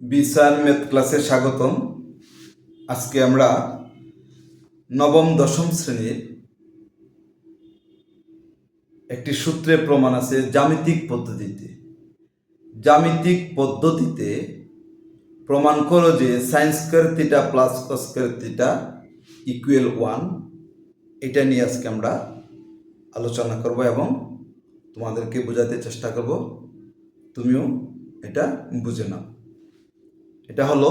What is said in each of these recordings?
বিসান math ক্লাসে স্বাগতম। আজকে আমরা নবম, দশম শ্রেণির একটি সূত্রে প্রমাণ আছে জ্যামিতিক পদ্ধতিতে। জ্যামিতিক পদ্ধতিতে প্রমাণ করো যে sine square theta plus cos square theta equal one এটা নিয়ে আজকে আমরা আলোচনা করব এবং তোমাদেরকে বোঝাতে চেষ্টা করব। তুমিও এটা বুঝে নাও। এটা হলো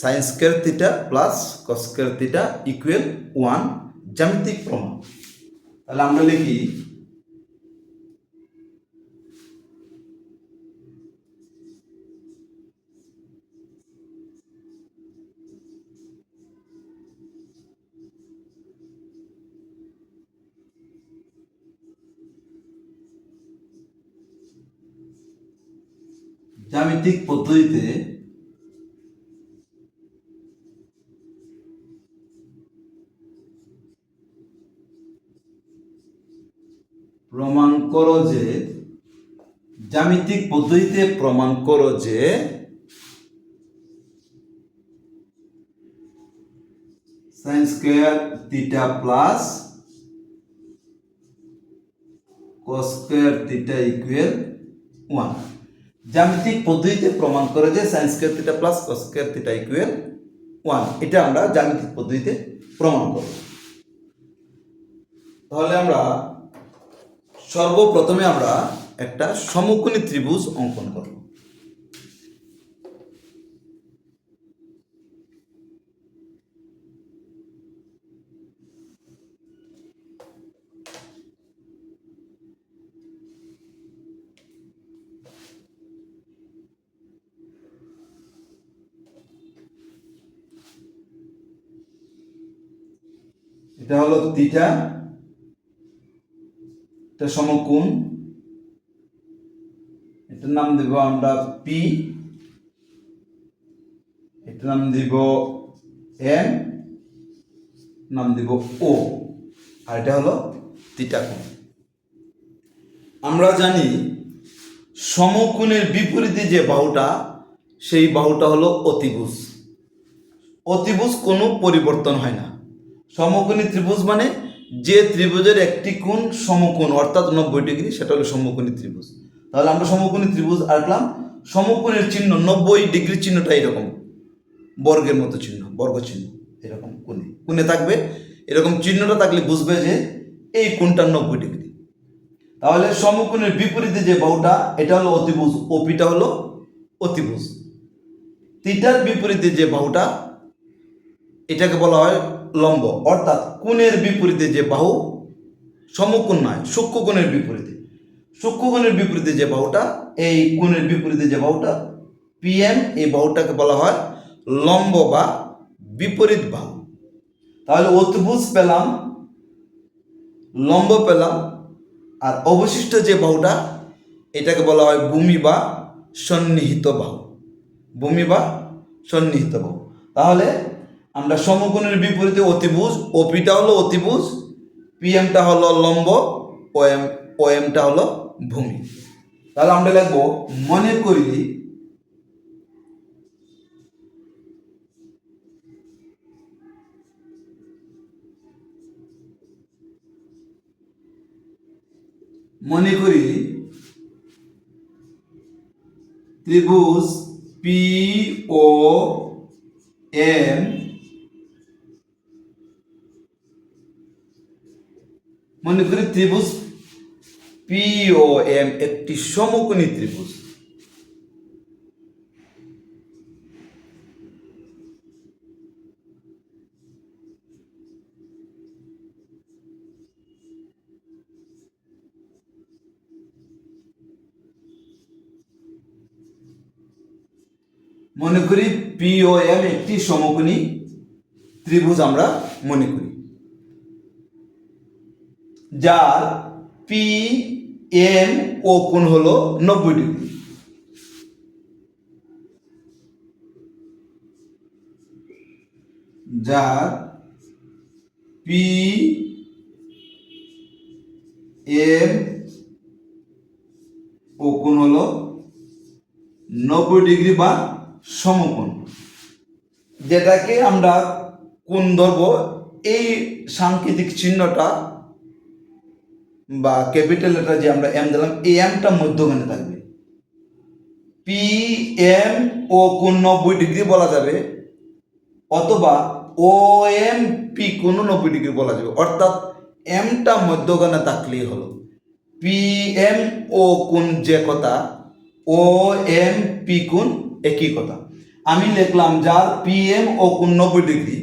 sine square theta plus cos square theta equal one জ্যামিতিক প্রমাণ। তাহলে আমরা লিখি জ্যামিতিক পদ্ধতিতে প্রমাণ করো যে, জ্যামিতিক পদ্ধতিতে প্রমাণ করো যে sine square theta plus cos square theta equal one জ্যামিতিক পদ্ধতিতে প্রমাণ করে যে sine square theta plus cos square theta equal one এটা আমরা জ্যামিতিক পদ্ধতিতে প্রমাণ করব। তাহলে আমরা সর্বপ্রথমে আমরা একটা সমকোণী ত্রিভুজ অঙ্কন করব। থিটা এটা সমকোণ, এটার নাম দেব আমরা পি এটার নাম দিব এম নাম দিব ও আর এটা হলো থিটা কোণ। আমরা জানি সমকোণের বিপরীতে যে বাহুটা, সেই বাহুটা হলো অতিভুজ। অতিভুজ কোনো পরিবর্তন হয় না। সমকোণী ত্রিভুজ মানে যে ত্রিভুজের একটি কোণ সমকোণ, অর্থাৎ নব্বই ডিগ্রি, সেটা হলো সমকোণী ত্রিভুজ। তাহলে আমরা সমকোণী ত্রিভুজ আঁকলাম। সমকোণের চিহ্ন, নব্বই ডিগ্রি চিহ্নটা এরকম। বর্গের মতো চিহ্ন, বর্গ চিহ্ন, এরকম কোণে। কোণে থাকবে। এরকম চিহ্নটা থাকলে বুঝবে যে এই কোণটা নব্বই ডিগ্রি। তাহলে সমকোণের বিপরীতে যে বাহুটা, এটা হলো অতিভুজ ওপিটা হলো অতিভুজ। তিটার বিপরীতে যে বাহুটা, এটাকে বলা হয় লম্ব, অর্থাৎ কোণের বিপরীতে যে বাহু সমকোণ নয় সূক্ষ্মকোণের বিপরীতে। সূক্ষ্মকোণের বিপরীতে যে বাহুটা, এই কোণের বিপরীতে যে বাহুটা পিএম এই বাহুটাকে বলা হয় লম্ব বা বিপরীত বাহু। তাহলে অতিভুজ পেলাম, লম্ব পেলাম, আর অবশিষ্ট যে বাহুটা, এটাকে বলা হয় ভূমি বা সন্নিহিত বাহু। ভূমি বা সন্নিহিত বাহু। তাহলে আমরা সমকোণের বিপরীতে অতিভুজ, ওপিটা হলো অতিভুজ, পিএমটা হলো লম্ব ও এম ও এমটা হলো ভূমি। তাহলে আমরা লিখব, মনে করি মনে করি ত্রিভুজ পি ও এম মনে করি ত্রিভুজ পি ও এম একটি সমকোণী ত্রিভুজ। মনে করি পি ও এম একটি সমকোণী ত্রিভুজ আমরা মনে করি। যার পি এম ও কোণ হলো নব্বই ডিগ্রি। যার পি এম ও কোণ হলো নব্বই ডিগ্রি বা সমকোণ। যেটাকে আমরা কোণ ধরব, এই সাংকেতিক চিহ্নটা বা ক্যাপিটাল লেটার যে আমরা এম দিলাম, এই এমটা মধ্যখানে থাকবে। পি এম ও কোণ নব্বই ডিগ্রি বলা যাবে, অথবা ও এম পি কোনো নব্বই ডিগ্রি বলা যাবে। অর্থাৎ এমটা মধ্যখানে থাকলেই হলো। পি এম ও কোন যে কথা ও এম পি কোণ একই কথা। আমি লিখলাম যার পি এম ও কোণ নব্বই ডিগ্রি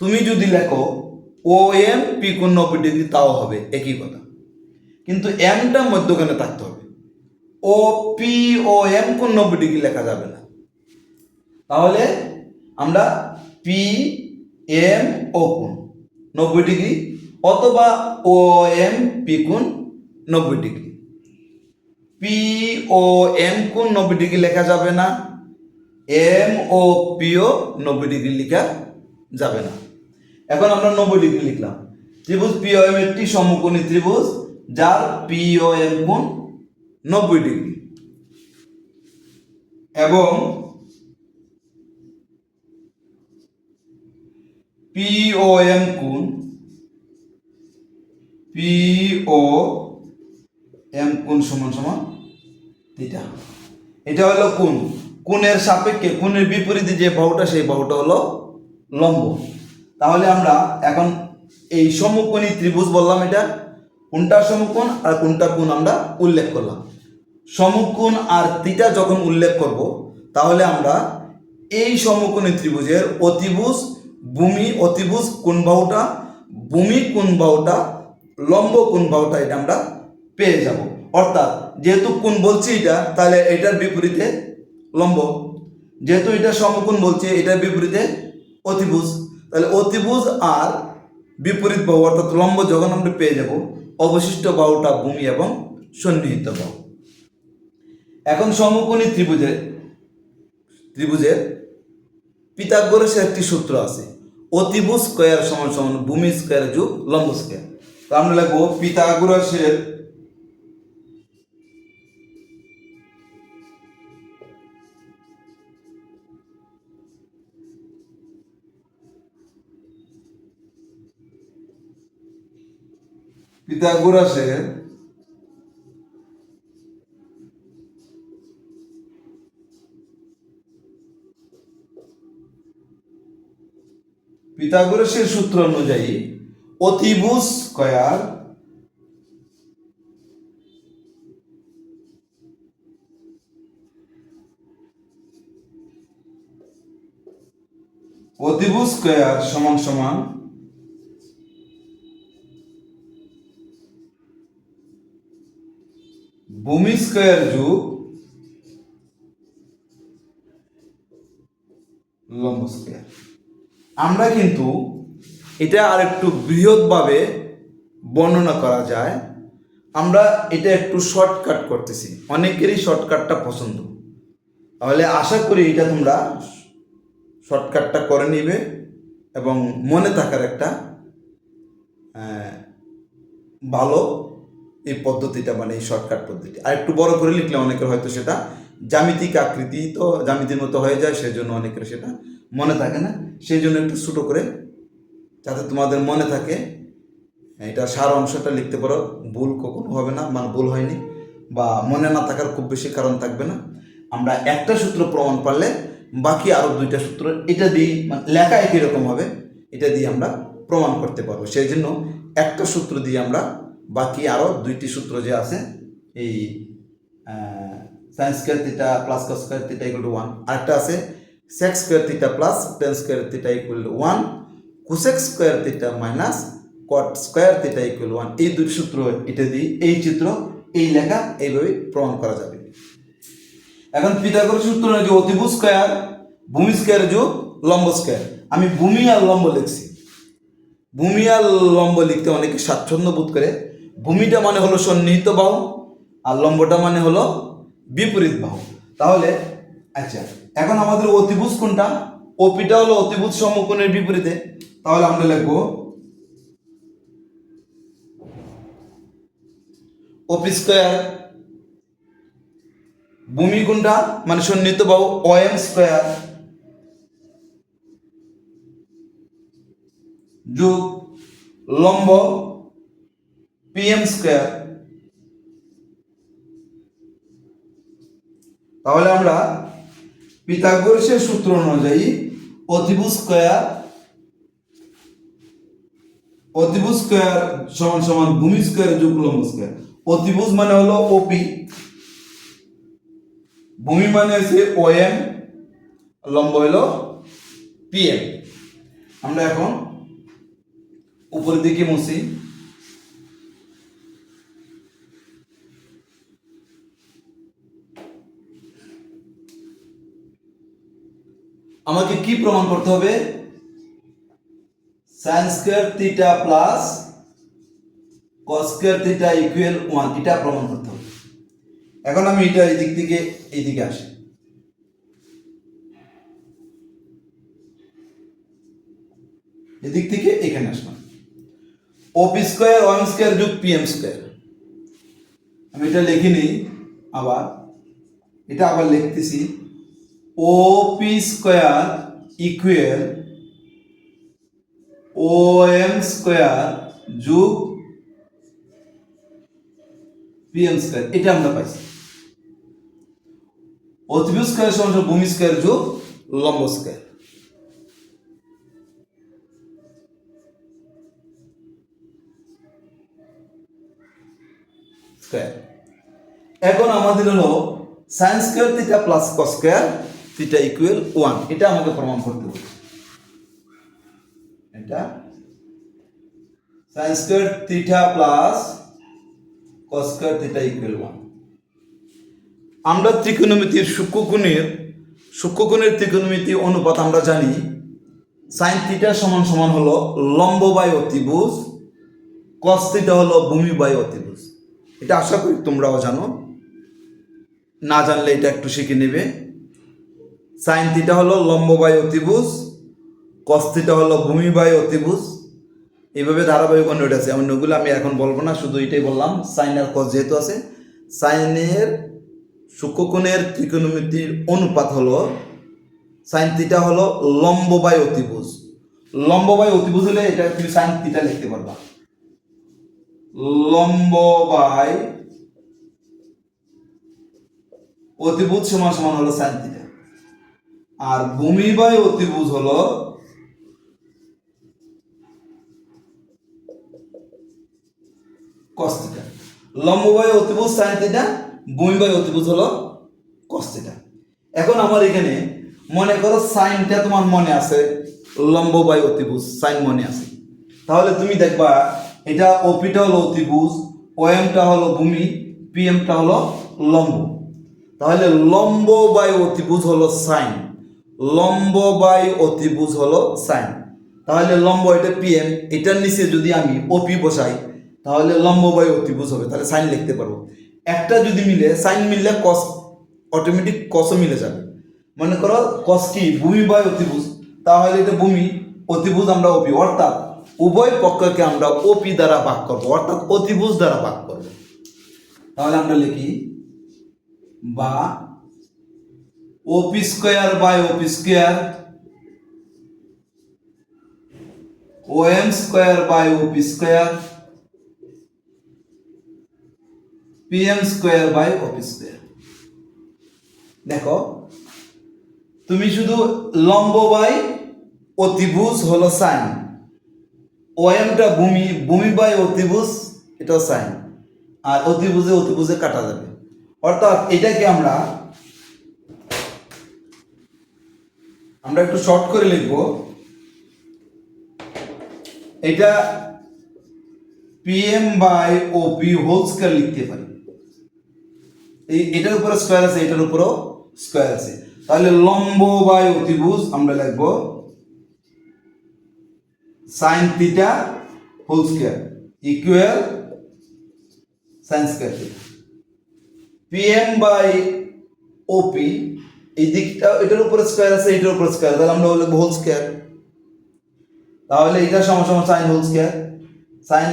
তুমি যদি লেখো ও এম পি কোণ নব্বই ডিগ্রি তাও হবে একই কথা। কিন্তু এমটা মধ্যখানে থাকতে হবে। ও পি ও এম কোন নব্বই ডিগ্রি লেখা যাবে না। তাহলে আমরা পি এম ও কোণ নব্বই ডিগ্রি অথবা ও এম পি কোণ নব্বই ডিগ্রি। পি ও এম কোণ নব্বই ডিগ্রি লেখা যাবে না। এম ও পিও নব্বই ডিগ্রি লেখা যাবে না। এখন আমরা নব্বই ডিগ্রি লিখলাম। ত্রিভুজ পি ও এম একটি সমকোণী ত্রিভুজ। যার পি ও এম কোণ নব্বই ডিগ্রি। এবং পিওএম কোণ পি ও এম কোণ সমান সমান থিটা এটা হলো কোণ। কোণের সাপেক্ষে, কোণের বিপরীতে যে বাহুটা, সেই বাহুটা হলো লম্ব। তাহলে আমরা এখন এই সমকোণী ত্রিভুজ বললাম এটা। কোনটা সমকোণ আর কোনটা কোণ আমরা উল্লেখ করলাম। সমকোণ আর তিটা যখন উল্লেখ করব, তাহলে আমরা এই সমকোণী ত্রিভুজের অতিভুজ, ভূমি অতিভুজ কোন বাহুটা, ভূমি কোন বাহুটা, লম্ব কোন বাহুটা এটা আমরা পেয়ে যাব। অর্থাৎ যেহেতু কোন বলছি এটা, তাহলে এটার বিপরীতে লম্ব। যেহেতু এটা সমকোণ বলছে, এটার বিপরীতে অতিভুজ। তাহলে অতিভুজ আর বিপরীত বাহু অর্থাৎ লম্ব যখন আমরা পেয়ে যাব অবশিষ্ট বাহুটা ভূমি এবং সন্নিহিত বাহু। এখন সমকোণী ত্রিভুজে ত্রিভুজের পিতাগোরসের একটি সূত্র আছে। অতিভুজ স্কোয়ার সমান সমান ভূমি স্কোয়ার যুগ লম্ব স্কোয়ার। তো আমরা লিখব পিতাগোরাসের পিতাগোরাসের পিথাগোরাসের সূত্র অনুযায়ী অতিভুজ স্কয়ার অতিভুজ স্কয়ার সমান সমান ভূমি স্কয়ার যোগ লম্ব স্কয়ার। আমরা কিন্তু এটা আর একটু বৃহৎভাবে বর্ণনা করা যায়। আমরা এটা একটু শর্টকাট করতেছি। অনেকেরই শর্টকাটটা পছন্দ। তাহলে আশা করি এটা তোমরা শর্টকাটটা করে নিবে এবং মনে থাকার একটা ভালো এই পদ্ধতিটা মানে এই শর্টকাট পদ্ধতি। আর একটু বড় করে লিখলে অনেকের হয়তো সেটা জ্যামিতিক আকৃতি তো জ্যামিতির মতো হয়ে যায় সেই জন্য অনেকের সেটা মনে থাকে না। সেই জন্য একটু ছোটো করে, যাতে তোমাদের মনে থাকে, এটা সার অংশটা লিখতে পারো, ভুল কখনো হবে না মানে ভুল হয়নি, বা মনে না থাকার খুব বেশি কারণ থাকবে না। আমরা একটা সূত্র প্রমাণ পারলে বাকি আরও দুইটা সূত্র, এটা দিয়ে মানে লেখা একই রকম হবে, এটা দিয়ে আমরা প্রমাণ করতে পারব। সেই জন্য একটা সূত্র দিয়ে আমরা বাকি আরও দুইটি সূত্র যে আছে, এই sine square theta plus cos square theta equal to one আরেকটা আছে sec square theta plus tan square theta equal to one cosec square theta minus cot square theta equal one এই দুটি সূত্র এটা দিয়ে এই চিত্র, এই লেখা এইভাবে প্রমাণ করা যাবে। এখন পিথাগোরাস সূত্র যে অতিভুজ স্কোয়ার ভূমি স্কোয়ার যোগ লম্ব স্কোয়ার আমি ভূমি আর লম্ব লিখছি। ভূমি আর লম্ব লিখতে অনেকে স্বাচ্ছন্দ্য বোধ করে। ভূমিটা মানে হলো সন্নিহিত বাহু আর লম্বটা মানে হলো বিপরীত বাহু। তাহলে আচ্ছা এখন আমাদের অতিভুজ কোনটা? ওপিটা হলো অতিভুজ সমকোণের বিপরীতে। তাহলে আমরা লিখব ওপি স্কোয়ার ভূমি কোনটা? মানে সন্নিহিত বাহু ওএম স্কোয়ার যোগ লম্ব পিএম স্কোয়ার তাহলে আমরা পিথাগোরাসের সূত্র অনুযায়ী অতিভুজ স্কোয়ার অতিভুজ স্কোয়ার সমান সমান ভূমি স্কোয়ার যোগ লম্ব স্কোয়ার অতিভুজ মানে হলো ওপি ভূমি মানে হচ্ছে ওএম লম্ব হলো পিএম আমরা এখন উপরের দিকে মুছি। আমাকে কি প্রমাণ করতে হবে? Sine square theta plus cos square theta equal one এটা প্রমাণ করতে হবে। এখন আমি এটা এই দিক থেকে এই দিকে আসি। এদিক থেকে এখানে আসলাম। ওপি স্কোয়ার ওয়ান স্কোয়ার যোগ পিএম স্কোয়ার। আমি এটা লিখে নিই আবার এটা আবার লিখতেছি। OP square equal O M square যোগ পিএম স্কোয়ার এটা আমরা পাইছি। অতিভুজ স্কোয়ার সমান ভূমি স্কোয়ার যোগ লম্ব স্কোয়ার স্কোয়ার এখন আমাদের হলো sine square theta plus cos square theta equal one এটা আমাকে প্রমাণ করতে হবে। এটা sine square theta plus cos square theta equal one আমরা ত্রিকোণমিতির সূক্ষ্মকোণের সূক্ষ্মকোণের ত্রিকোণমিতি অনুপাত আমরা জানি সাইন থিটা সমান সমান হলো লম্ব বাই অতিভুজ কস থিটা হলো ভূমি বাই অতিভুজ। এটা আশা করি তোমরাও জানো। না জানলে এটা একটু শিখে নেবে। সাইন থিটা হলো লম্ব বাই অতিভুজ কস থিটা হলো ভূমি বাই অতিভুজ। এইভাবে ধারাবাহিক অন্য আছে। অন্যগুলো আমি এখন বলব না, শুধু এটাই বললাম। সাইন আর কস যেহেতু আছে, সাইনের সূক্ষ্মকোণের ত্রিকোণমিতির অনুপাত হলো, সাইন থিটা হলো লম্ব বাই অতিভুজ। লম্ব বাই অতিভুজ হলে এটা তুমি সাইন থিটা লিখতে পারবা। লম্ব বাই অতিভুজ সমান সমান হলো সাইন থিটা। আর ভূমি বাই অতিভুজ হলো কস্তিটা থিটা লম্ব বাই অতিভুজ সাইন ভূমি বাই অতিভুজ হলো কস্তিটা এখন আমার এখানে মনে করো সাইনটা তোমার মনে আছে লম্ব বাই অতিভুজ, সাইন মনে আছে। তাহলে তুমি দেখবা, এটা ওপিটা হলো অতিভুজ, ওএমটা হলো ভূমি, পিএমটা হলো লম্ব। তাহলে লম্ব বাই অতিভুজ হলো সাইন। লম্ব বাই অতিভুজ হলো সাইন। তাহলে লম্ব এটা পিএম এটার নিচে যদি আমি ওপি বসাই, তাহলে লম্ব বাই অতিভুজ হবে, তাহলে সাইন লিখতে পারব। একটা যদি মিলে, সাইন মিললে কস অটোমেটিক কসও মিলে যাবে। মনে করো কস কি? ভূমি বাই অতিভুজ। তাহলে এটা ভূমি, অতিভুজ আমরা ওপি অর্থাৎ উভয় পক্ষকে আমরা ওপি দ্বারা ভাগ করব, অর্থাৎ অতিভুজ দ্বারা ভাগ করব। তাহলে আমরা লিখি বা OP square by OP square O M square by OP square PM square by OP square দেখো, তুমি শুধু লম্ব বাই অতিভুজ হলো সাইন ওএমটা ভূমি ভূমি বাই অতিভুজ, এটাও সাইন আর অতিভুজে অতিভুজে কাটা যাবে। অর্থাৎ এটাকে আমরা আমরা একটু শর্ট করে লিখব। এটা PM by OP whole square লিখতে পারি। এটার উপরে স্কোয়ার আছে, এটার উপরও স্কোয়ার আছে। তাহলে লম্ব বাই অতিভুজ আমরা লিখব sine theta whole square equal sine square theta PM by OP এই দিকটা, এটার উপরে স্কোয়ার আছে এটার উপরে স্কোয়ার তাহলে আমরা লিখব হোল স্কয়ার তাহলে এটা সমান sine whole square sine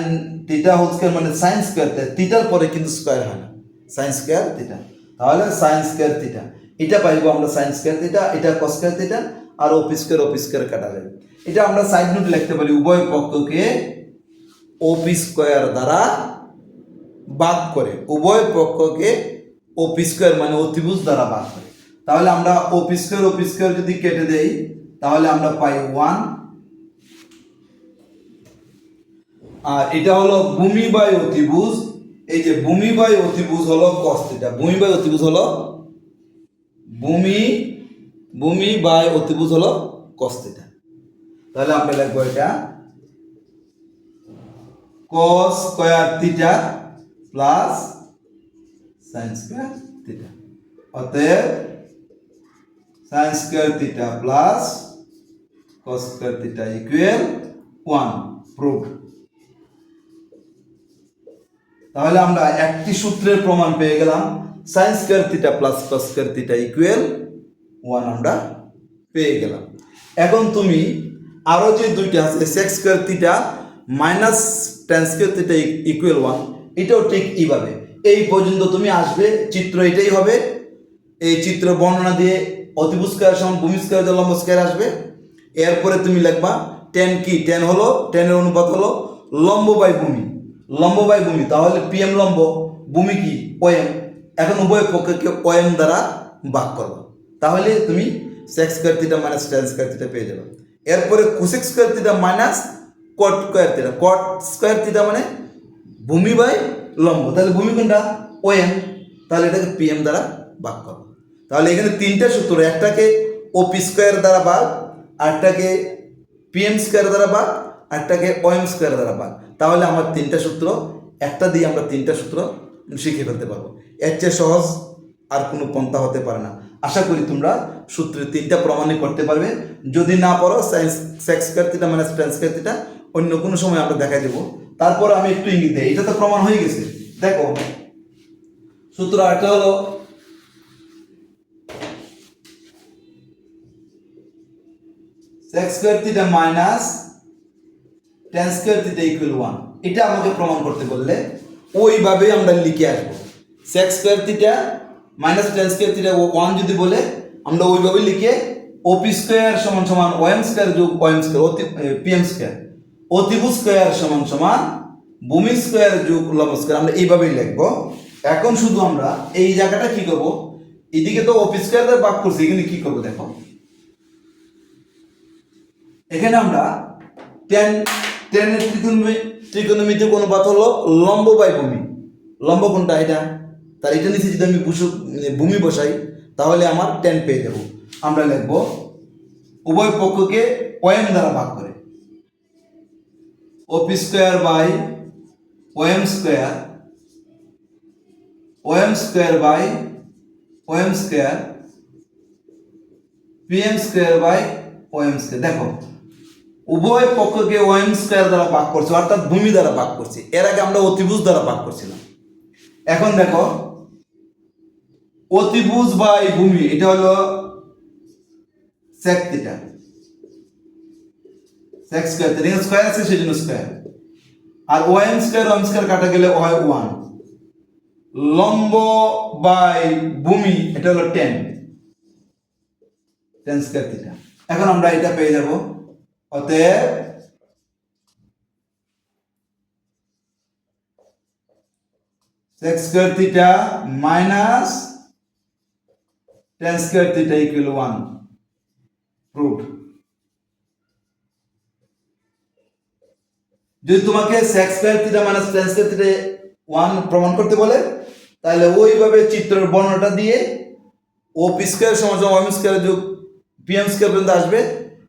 theta whole square মানে সাইন স্কয়ার থিটার পরে কিন্তু স্কয়ার হয় না। সাইন স্কয়ার থিটা তাহলে সাইন স্কোয়ার থিটা এটা পাইবো আমরা সাইন স্কোয়ার থিটা এটা কস স্কোয়ার থিটা আর অফিস স্কোয়ার অফিস স্কোয়ার কাটা যাবে এটা আমরা সাইড নোট লিখতে পারি উভয় পক্ষকে অফিস স্কোয়ার দ্বারা ভাগ করে। উভয় পক্ষকে অফিস স্কোয়ার মানে অতিভুজ দ্বারা ভাগ করে। তাহলে আমরা অফিস স্কোয়ার যদি কেটে দেই, তাহলে আমরা পাই ওয়ান আর এটা হলো ভূমি বাই অতিভুজ। এই যে ভূমি বাই অতিভুজ হলো কস থিটা ভূমি বাই অতিভুজ হলো ভূমি ভূমি বাই অতিভুজ হলো কস থিটা তাহলে আমরা লিখব এটা cos square theta plus sin square theta অতএব sin square theta plus cos square theta equal 1 proof তাহলে আমরা একটি সূত্রের প্রমাণ পেয়ে গেলাম, sin square theta plus cos square theta equal 1 আমরা পেয়ে গেলাম। এখন তুমি আরও যে দুইটা আছে, sec square theta minus tan square theta equal 1 এটাও ঠিক এইভাবে। এই পর্যন্ত তুমি আসবে, চিত্র এটাই হবে। এই চিত্র বর্ণনা দিয়ে অতিভুজ স্কয়ার সমান ভূমি স্কয়ার দিয়ে লম্ব আসবে। এরপরে তুমি লিখবা টেন কি? টেন হলো টেনের অনুপাত হলো লম্ব বাই ভূমি। লম্ব বাই ভূমি, তাহলে পিএম লম্ব, ভূমি কি? ওএম এখন উভয় পক্ষকে ওএম দ্বারা ভাগ করব। তাহলে তুমি sec square theta minus tan square পেয়ে যাবে। এরপরে cosec square theta minus cot square theta cot square মানে ভূমি বাই লম্ব। তাহলে ভূমি কোনটা? ওএম তাহলে এটাকে পিএম দ্বারা ভাগ করব। তাহলে এখানে তিনটা সূত্র, একটাকে ওপি স্কোয়ার দ্বারা ভাগ আরটাকে পিএম স্কোয়ার দ্বারা ভাগ আরটাকে ওএম স্কোয়ার দ্বারা ভাগ তাহলে আমার তিনটা সূত্র, একটা দিয়ে আমরা তিনটা সূত্র শিখে ফেলতে পারব। এর চেয়ে সহজ আর কোনো পন্থা হতে পারে না। আশা করি তোমরা সূত্রের তিনটা প্রমাণই করতে পারবে। যদি না পারো সায়েন্স সেক্স স্কোয়ার থিটা মানে ট্রান্স স্কোয়ার থিটা অন্য কোনো সময় আমরা দেখা দেবো। তারপর আমি একটু ইঙ্গিত দিই। এটা তো প্রমাণ হয়ে গেছে। দেখো, সূত্র আরেকটা হলো sec square theta minus tan square theta equal one এটা আমাকে প্রমাণ করতে বললে ওইভাবে আমরা লিখে আসব। Sec square theta minus tan square theta one যদি বলে, আমরা ওইভাবে লিখে ওপি স্কোয়ার সমান সমান ওএম স্কোয়ার যোগ ওএম স্কোয়ার অতি পিএম স্কোয়ার অতিভুজ স্কোয়ার সমান সমান ভূমি স্কোয়ার যোগ লম্ব স্কোয়ার আমরা এইভাবেই লিখব। এখন শুধু আমরা এই জায়গাটা কি করব? এদিকে তো অফিস স্কোয়ার ভাগ করছি, এখানে কি করব দেখো? এখানে আমরা টেন, টেনের ত্রিকোণমি ত্রিকোণমিতিক অনুপাত হলো লম্ব বাই ভূমি। লম্ব কোনটা? এটা। তার এটা নিচে যদি আমি বুসু ভূমি বসাই, তাহলে আমার টেন পেয়ে যাব। আমরা লিখব, উভয় পক্ষকে ওএম দ্বারা ভাগ করে। OP square by OM square OM square by OM square, PM square by OM square. দেখো উভয় পক্ষকে ওএম স্কোয়ার দ্বারা ভাগ করছে, অর্থাৎ ভূমি দ্বারা ভাগ করছি। এর আগে আমরা অতিভুজ দ্বারা ভাগ করছিলাম। এখন দেখো, অতিভুজ বাই ভূমি, এটা হলো theta sec square theta square আছে সেজন্য স্কোয়ার আর ওএম স্কোয়ার ওএম স্কোয়ার কাটা গেলে হয় ওয়ান লম্ব বাই ভূমি, এটা হলো টেন টেন স্কোয়ার থিটা এখন আমরা এটা পেয়ে যাব। অতএব theta minus tan square theta equal one proof যদি তোমাকে sec square theta minus tan square theta one প্রমাণ করতে বলে, তাহলে ওইভাবে চিত্রের বর্ণটা দিয়ে ও পি স্কোয়ার সমান ওয়াইম স্কোয়ার যোগ পিএম স্কোয়ার পর্যন্ত আসবে।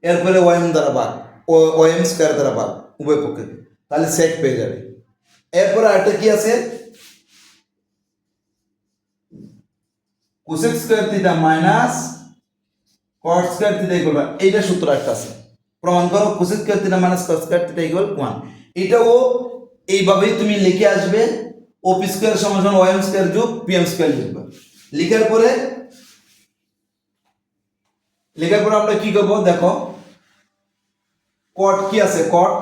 এরপরে ওয়াইম দ্বারা ও ওয়াইম স্কোয়ার দ্বারা উভয় পক্ষে। তাহলে সেক পেয়ে যাবে। এরপরে আরেকটা কি আছে? Cosec square theta minus cot square theta equal এইটা সূত্র একটা আছে। প্রমাণ করো cosec square theta minus cot square theta equal one এটাও এইভাবেই তুমি লিখে আসবে। ও পি স্কোয়ার সমান ওয়াইম স্কোয়ার যোগ পিএম স্কোয়ার লিখবে লিখার পরে, লেখার পরে আমরা কি করব? দেখো কট কি আছে? কট?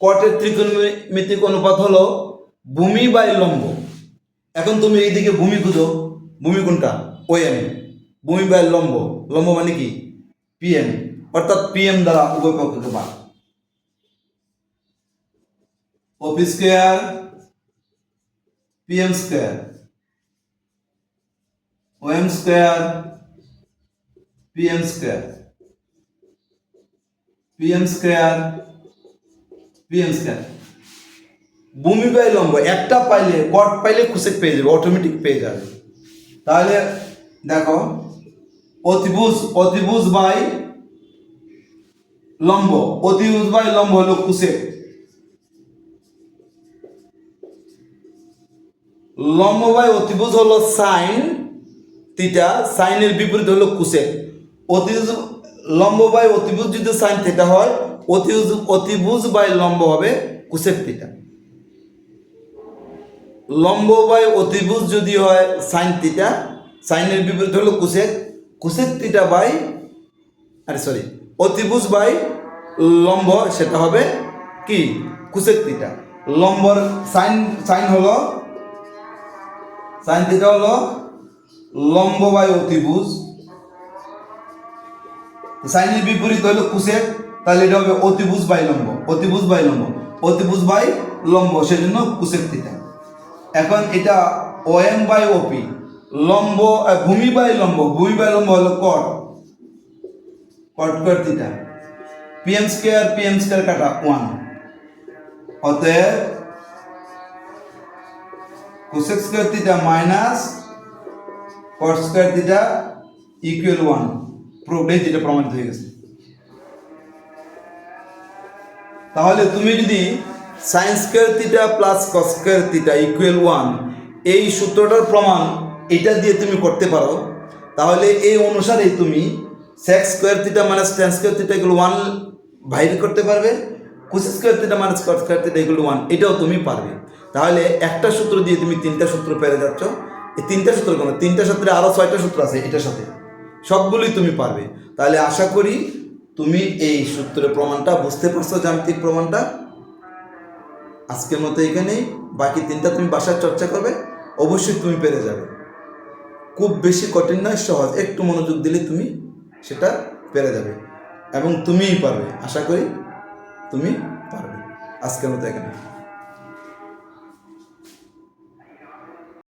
কটের ত্রিকোণমিতিক অনুপাত হলো ভূমি বাই লম্ব। এখন তুমি এইদিকে ভূমি খুঁজো। ভূমি কোনটা? ওএম ভূমি বাই লম্ব। লম্ব মানে কি? পিএম অর্থাৎ পিএম দ্বারা উভয় পক্ষকে ভাগ OP square PM square OM square PM square PM square PM square ভূমি বাই লম্ব, একটা পাইলে কট পাইলে কুশেক পেয়ে যাবে অটোমেটিক পেয়ে যাবে। তাহলে দেখো, অতিভুজ অতিভুজ বাই লম্ব, অতিভুজ বাই লম্ব হলো কুশেক লম্ব বাই অতিভুজ হলো সাইন থিটা সাইনের বিপরীত হলো কুশেক অতিভুজ লম্ব বাই অতিভুজ যদি সাইন থিটা হয় অতিভুজ অতিভুজ বাই লম্ব হবে কুশেক থিটা। লম্ব বাই অতিভুজ যদি হয় সাইন থিটা, সাইনের বিপরীত হলো কুশেক কুশেক থিটা বাই, আরে সরি অতিভুজ বাই লম্ব সেটা হবে কি? Cosec theta. Number sine sine হলো, সাইন থিটা হলো লম্ব বাই অতিভুজ সাইনের বিপরীত হলো কুশেক তাহলে এটা হবে অতিভুজ বাই লম্ব। অতিভুজ বাই লম্ব। অতিভুজ বাই লম্ব, সেজন্য কুশেক থিটা এখন এটা ওএম বাই ওপি লম্ব ভূমি বাই লম্ব। ভূমি বাই লম্ব হলো cot cot cot theta PM square PM square কাটা ওয়ান অতএব cosec square theta minus cot square theta equal one problem যেটা প্রমাণিত হয়ে গেছে। তাহলে তুমি যদি sine square theta plus cos square theta equal one এই সূত্রটার প্রমাণ এটা দিয়ে তুমি করতে পারো, তাহলে এই অনুসারে তুমি sec square theta minus tan square theta এগুলো ওয়ান বাইরে করতে পারবে cosec square theta minus cos square theta এগুলো ওয়ান এটাও তুমি পারবে। তাহলে একটা সূত্র দিয়ে তুমি তিনটা সূত্র পেরে যাচ্ছ। এই তিনটা সূত্র কেন? তিনটা সূত্রে আরও ছয়টা সূত্র আছে এটার সাথে। সবগুলোই তুমি পারবে। তাহলে আশা করি তুমি এই সূত্রের প্রমাণটা বুঝতে পারছ জ্যামিতিক প্রমাণটা। আজকের মতো এখানেই। বাকি তিনটা তুমি বাসার চর্চা করবে, অবশ্যই তুমি পেরে যাবে। খুব বেশি কঠিন নয়, সহজ। একটু মনোযোগ দিলে তুমি সেটা পেরে যাবে। এবং তুমিই পারবে। আশা করি তুমি পারবে। আজকের মতো এখানে